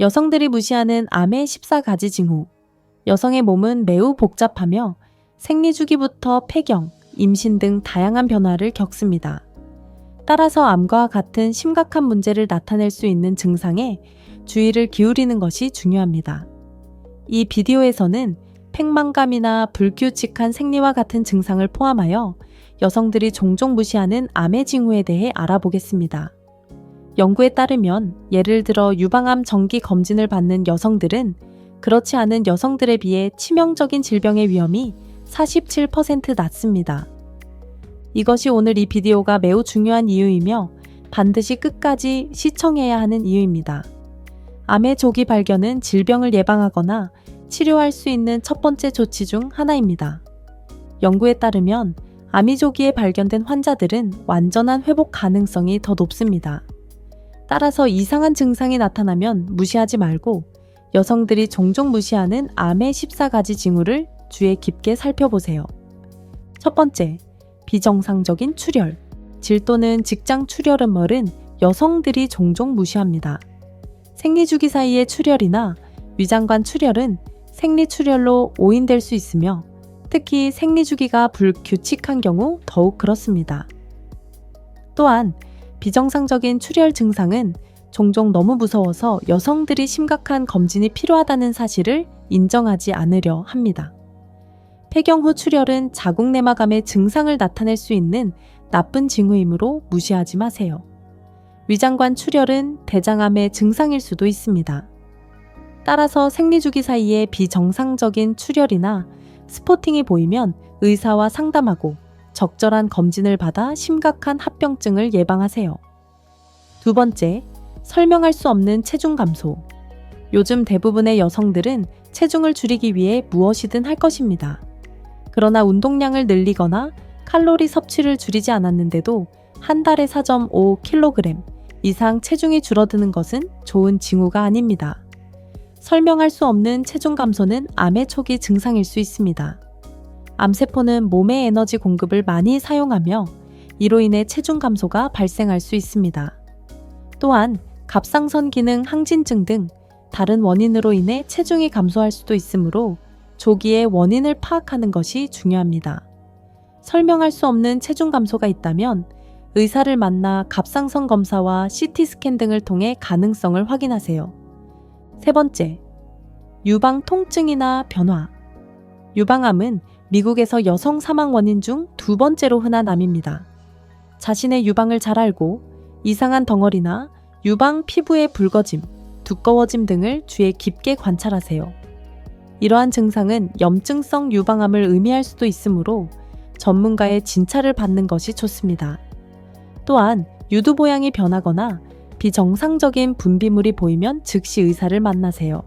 여성들이 무시하는 암의 14가지 징후. 여성의 몸은 매우 복잡하며 생리 주기부터 폐경, 임신 등 다양한 변화를 겪습니다. 따라서 암과 같은 심각한 문제를 나타낼 수 있는 증상에 주의를 기울이는 것이 중요합니다. 이 비디오에서는 팽만감이나 불규칙한 생리와 같은 증상을 포함하여 여성들이 종종 무시하는 암의 징후에 대해 알아보겠습니다. 연구에 따르면 예를 들어 유방암 정기 검진을 받는 여성들은 그렇지 않은 여성들에 비해 치명적인 질병의 위험이 47% 낮습니다. 이것이 오늘 이 비디오가 매우 중요한 이유이며 반드시 끝까지 시청해야 하는 이유입니다. 암의 조기 발견은 질병을 예방하거나 치료할 수 있는 첫 번째 조치 중 하나입니다. 연구에 따르면 암이 조기에 발견된 환자들은 완전한 회복 가능성이 더 높습니다. 따라서 이상한 증상이 나타나면 무시하지 말고 여성들이 종종 무시하는 암의 14가지 징후를 주의 깊게 살펴보세요. 첫 번째, 비정상적인 출혈. 질 또는 직장 출혈은 멀은 여성들이 종종 무시합니다. 생리주기 사이의 출혈이나 위장관 출혈은 생리 출혈로 오인될 수 있으며 특히 생리주기가 불규칙한 경우 더욱 그렇습니다. 또한 비정상적인 출혈 증상은 종종 너무 무서워서 여성들이 심각한 검진이 필요하다는 사실을 인정하지 않으려 합니다. 폐경 후 출혈은 자궁 내막암의 증상을 나타낼 수 있는 나쁜 징후이므로 무시하지 마세요. 위장관 출혈은 대장암의 증상일 수도 있습니다. 따라서 생리주기 사이에 비정상적인 출혈이나 스포팅이 보이면 의사와 상담하고 적절한 검진을 받아 심각한 합병증을 예방하세요. 두 번째, 설명할 수 없는 체중 감소. 요즘 대부분의 여성들은 체중을 줄이기 위해 무엇이든 할 것입니다. 그러나 운동량을 늘리거나 칼로리 섭취를 줄이지 않았는데도 한 달에 4.5kg 이상 체중이 줄어드는 것은 좋은 징후가 아닙니다. 설명할 수 없는 체중 감소는 암의 초기 증상일 수 있습니다. 암세포는 몸의 에너지 공급을 많이 사용하며 이로 인해 체중 감소가 발생할 수 있습니다. 또한 갑상선 기능 항진증 등 다른 원인으로 인해 체중이 감소할 수도 있으므로 조기에 원인을 파악하는 것이 중요합니다. 설명할 수 없는 체중 감소가 있다면 의사를 만나 갑상선 검사와 CT 스캔 등을 통해 가능성을 확인하세요. 세 번째, 유방 통증이나 변화. 유방암은 미국에서 여성 사망 원인 중 두 번째로 흔한 암입니다. 자신의 유방을 잘 알고 이상한 덩어리나 유방 피부의 붉어짐, 두꺼워짐 등을 주의 깊게 관찰하세요. 이러한 증상은 염증성 유방암을 의미할 수도 있으므로 전문가의 진찰을 받는 것이 좋습니다. 또한 유두 모양이 변하거나 비정상적인 분비물이 보이면 즉시 의사를 만나세요.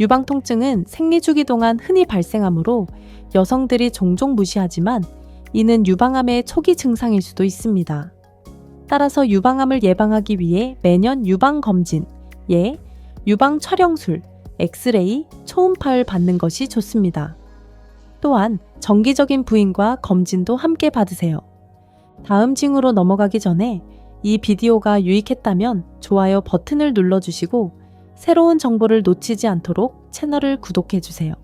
유방 통증은 생리 주기 동안 흔히 발생하므로 여성들이 종종 무시하지만 이는 유방암의 초기 증상일 수도 있습니다. 따라서 유방암을 예방하기 위해 매년 유방 검진, 예, 유방 촬영술, 엑스레이, 초음파를 받는 것이 좋습니다. 또한 정기적인 부인과 검진도 함께 받으세요. 다음 징후로 넘어가기 전에 이 비디오가 유익했다면 좋아요 버튼을 눌러주시고 새로운 정보를 놓치지 않도록 채널을 구독해주세요.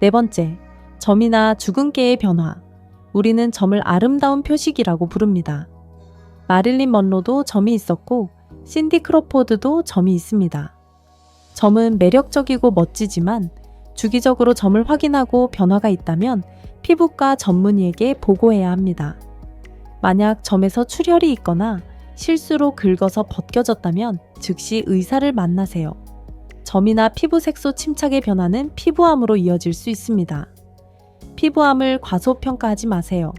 네 번째, 점이나 주근깨의 변화. 우리는 점을 아름다운 표식이라고 부릅니다. 마릴린 먼로도 점이 있었고, 신디 크로포드도 점이 있습니다. 점은 매력적이고 멋지지만 주기적으로 점을 확인하고 변화가 있다면 피부과 전문의에게 보고해야 합니다. 만약 점에서 출혈이 있거나 실수로 긁어서 벗겨졌다면 즉시 의사를 만나세요. 점이나 피부 색소 침착의 변화는 피부암으로 이어질 수 있습니다. 피부암을 과소평가하지 마세요.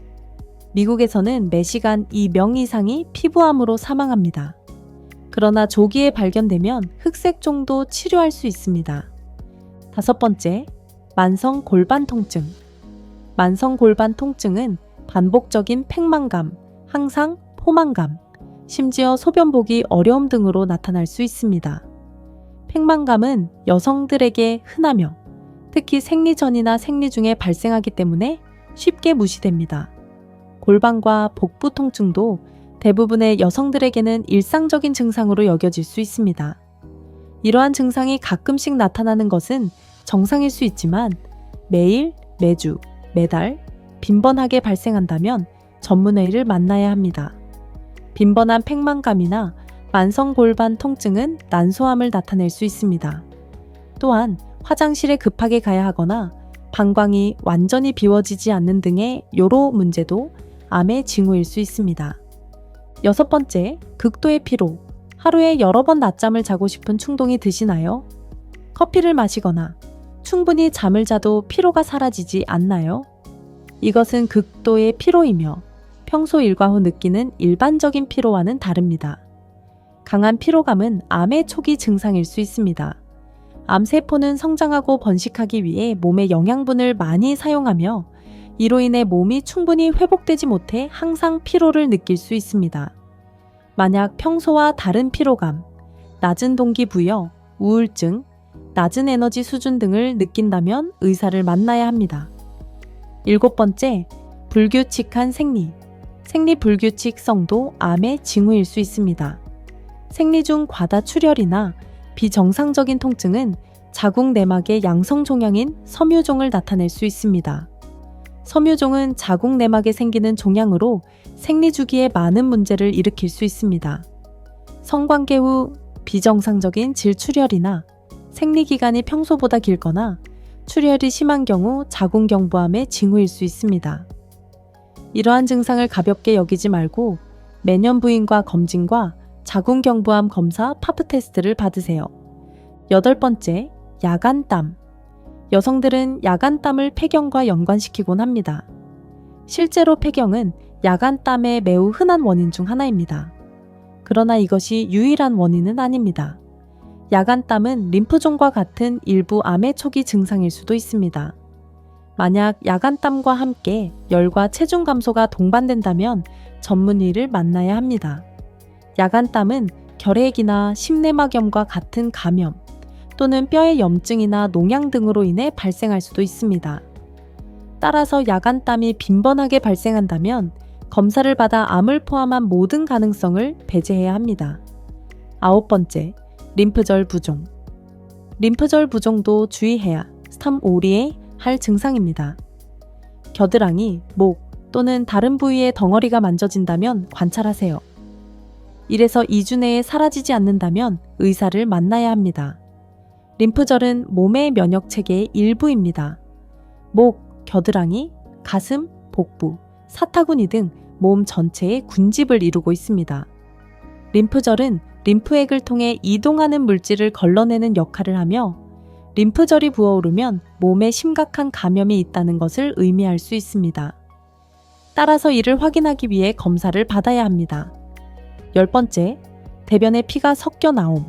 미국에서는 매시간 2명 이상이 피부암으로 사망합니다. 그러나 조기에 발견되면 흑색 종도 치료할 수 있습니다. 다섯 번째, 만성 골반 통증. 만성 골반 통증은 반복적인 팽만감, 항상 포만감, 심지어 소변 보기 어려움 등으로 나타날 수 있습니다. 팽만감은 여성들에게 흔하며 특히 생리 전이나 생리 중에 발생하기 때문에 쉽게 무시됩니다. 골반과 복부 통증도 대부분의 여성들에게는 일상적인 증상으로 여겨질 수 있습니다. 이러한 증상이 가끔씩 나타나는 것은 정상일 수 있지만 매일, 매주, 매달 빈번하게 발생한다면 전문의를 만나야 합니다. 빈번한 팽만감이나 만성 골반 통증은 난소암을 나타낼 수 있습니다. 또한 화장실에 급하게 가야 하거나 방광이 완전히 비워지지 않는 등의 요로 문제도 암의 징후일 수 있습니다. 여섯 번째, 극도의 피로. 하루에 여러 번 낮잠을 자고 싶은 충동이 드시나요? 커피를 마시거나 충분히 잠을 자도 피로가 사라지지 않나요? 이것은 극도의 피로이며 평소 일과 후 느끼는 일반적인 피로와는 다릅니다. 강한 피로감은 암의 초기 증상일 수 있습니다. 암세포는 성장하고 번식하기 위해 몸의 영양분을 많이 사용하며 이로 인해 몸이 충분히 회복되지 못해 항상 피로를 느낄 수 있습니다. 만약 평소와 다른 피로감, 낮은 동기부여, 우울증, 낮은 에너지 수준 등을 느낀다면 의사를 만나야 합니다. 일곱 번째, 불규칙한 생리. 생리 불규칙성도 암의 징후일 수 있습니다. 생리 중 과다 출혈이나 비정상적인 통증은 자궁 내막의 양성 종양인 섬유종을 나타낼 수 있습니다. 섬유종은 자궁 내막에 생기는 종양으로 생리 주기에 많은 문제를 일으킬 수 있습니다. 성관계 후 비정상적인 질출혈이나 생리 기간이 평소보다 길거나 출혈이 심한 경우 자궁경부암의 징후일 수 있습니다. 이러한 증상을 가볍게 여기지 말고 매년 부인과 검진과 자궁경부암 검사 파프 테스트를 받으세요. 여덟 번째, 야간땀. 여성들은 야간땀을 폐경과 연관시키곤 합니다. 실제로 폐경은 야간땀의 매우 흔한 원인 중 하나입니다. 그러나 이것이 유일한 원인은 아닙니다. 야간땀은 림프종과 같은 일부 암의 초기 증상일 수도 있습니다. 만약 야간땀과 함께 열과 체중 감소가 동반된다면 전문의를 만나야 합니다. 야간땀은 결핵이나 심내막염과 같은 감염 또는 뼈의 염증이나 농양 등으로 인해 발생할 수도 있습니다. 따라서 야간땀이 빈번하게 발생한다면 검사를 받아 암을 포함한 모든 가능성을 배제해야 합니다. 아홉 번째, 림프절 부종. 림프절 부종도 주의해야 스탐 오리에 할 증상입니다. 겨드랑이, 목 또는 다른 부위의 덩어리가 만져진다면 관찰하세요. 이래서 2주 내에 사라지지 않는다면 의사를 만나야 합니다. 림프절은 몸의 면역 체계의 일부입니다. 목, 겨드랑이, 가슴, 복부, 사타구니 등 몸 전체의 군집을 이루고 있습니다. 림프절은 림프액을 통해 이동하는 물질을 걸러내는 역할을 하며 림프절이 부어오르면 몸에 심각한 감염이 있다는 것을 의미할 수 있습니다. 따라서 이를 확인하기 위해 검사를 받아야 합니다. 열 번째, 대변에 피가 섞여 나옴.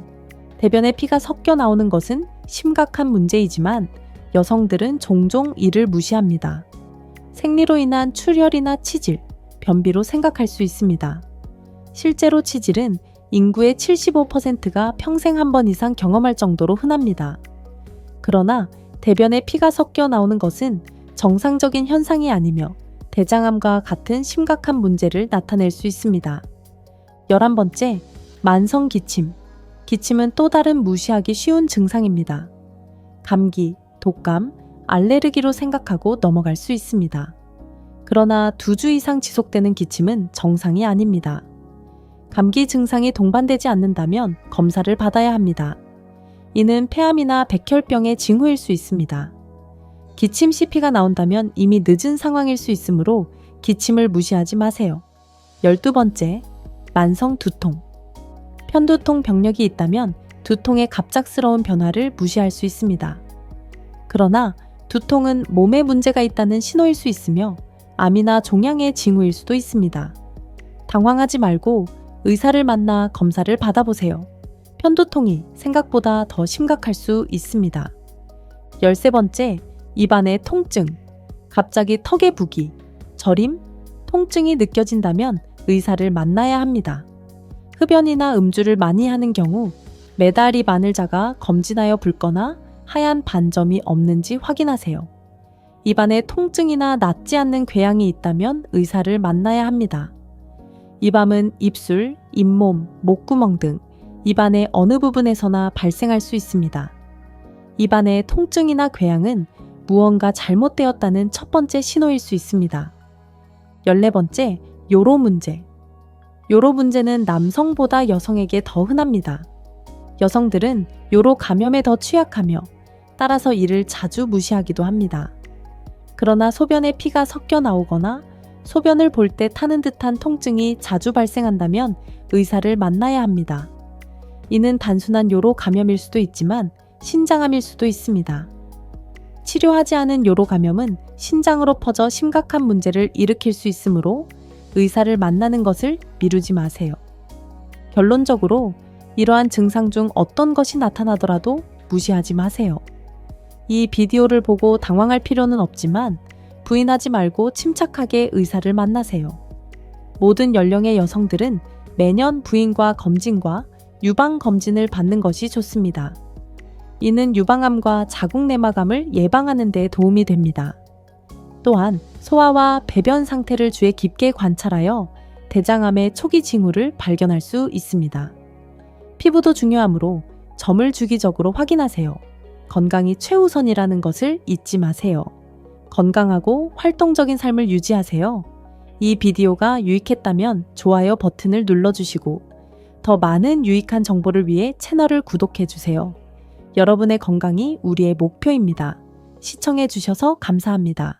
대변에 피가 섞여 나오는 것은 심각한 문제이지만 여성들은 종종 이를 무시합니다. 생리로 인한 출혈이나 치질, 변비로 생각할 수 있습니다. 실제로 치질은 인구의 75%가 평생 한 번 이상 경험할 정도로 흔합니다. 그러나 대변에 피가 섞여 나오는 것은 정상적인 현상이 아니며 대장암과 같은 심각한 문제를 나타낼 수 있습니다. 11번째, 만성 기침. 기침은 또 다른 무시하기 쉬운 증상입니다. 감기, 독감, 알레르기로 생각하고 넘어갈 수 있습니다. 그러나 두 주 이상 지속되는 기침은 정상이 아닙니다. 감기 증상이 동반되지 않는다면 검사를 받아야 합니다. 이는 폐암이나 백혈병의 징후일 수 있습니다. 기침 CP가 나온다면 이미 늦은 상황일 수 있으므로 기침을 무시하지 마세요. 12번째, 만성 두통. 편두통 병력이 있다면 두통의 갑작스러운 변화를 무시할 수 있습니다. 그러나 두통은 몸에 문제가 있다는 신호일 수 있으며 암이나 종양의 징후일 수도 있습니다. 당황하지 말고 의사를 만나 검사를 받아보세요. 편두통이 생각보다 더 심각할 수 있습니다. 13번째, 입안의 통증. 갑자기 턱에 부기, 저림, 통증이 느껴진다면 의사를 만나야 합니다. 흡연이나 음주를 많이 하는 경우 매달 입 안을 자가 검진하여 붉거나 하얀 반점이 없는지 확인하세요. 입안에 통증이나 낫지 않는 궤양이 있다면 의사를 만나야 합니다. 이 밤은 입술, 잇몸, 목구멍 등 입안의 어느 부분에서나 발생할 수 있습니다. 입안의 통증이나 궤양은 무언가 잘못되었다는 첫 번째 신호일 수 있습니다. 14번째, 요로 문제. 요로 문제는 남성보다 여성에게 더 흔합니다. 여성들은 요로 감염에 더 취약하며 따라서 이를 자주 무시하기도 합니다. 그러나 소변에 피가 섞여 나오거나 소변을 볼 때 타는 듯한 통증이 자주 발생한다면 의사를 만나야 합니다. 이는 단순한 요로 감염일 수도 있지만 신장암일 수도 있습니다. 치료하지 않은 요로 감염은 신장으로 퍼져 심각한 문제를 일으킬 수 있으므로 의사를 만나는 것을 미루지 마세요. 결론적으로 이러한 증상 중 어떤 것이 나타나더라도 무시하지 마세요. 이 비디오를 보고 당황할 필요는 없지만 부인하지 말고 침착하게 의사를 만나세요. 모든 연령의 여성들은 매년 부인과 검진과 유방 검진을 받는 것이 좋습니다. 이는 유방암과 자궁 내막암을 예방하는 데 도움이 됩니다. 또한 소화와 배변 상태를 주의 깊게 관찰하여 대장암의 초기 징후를 발견할 수 있습니다. 피부도 중요하므로 점을 주기적으로 확인하세요. 건강이 최우선이라는 것을 잊지 마세요. 건강하고 활동적인 삶을 유지하세요. 이 비디오가 유익했다면 좋아요 버튼을 눌러주시고 더 많은 유익한 정보를 위해 채널을 구독해주세요. 여러분의 건강이 우리의 목표입니다. 시청해주셔서 감사합니다.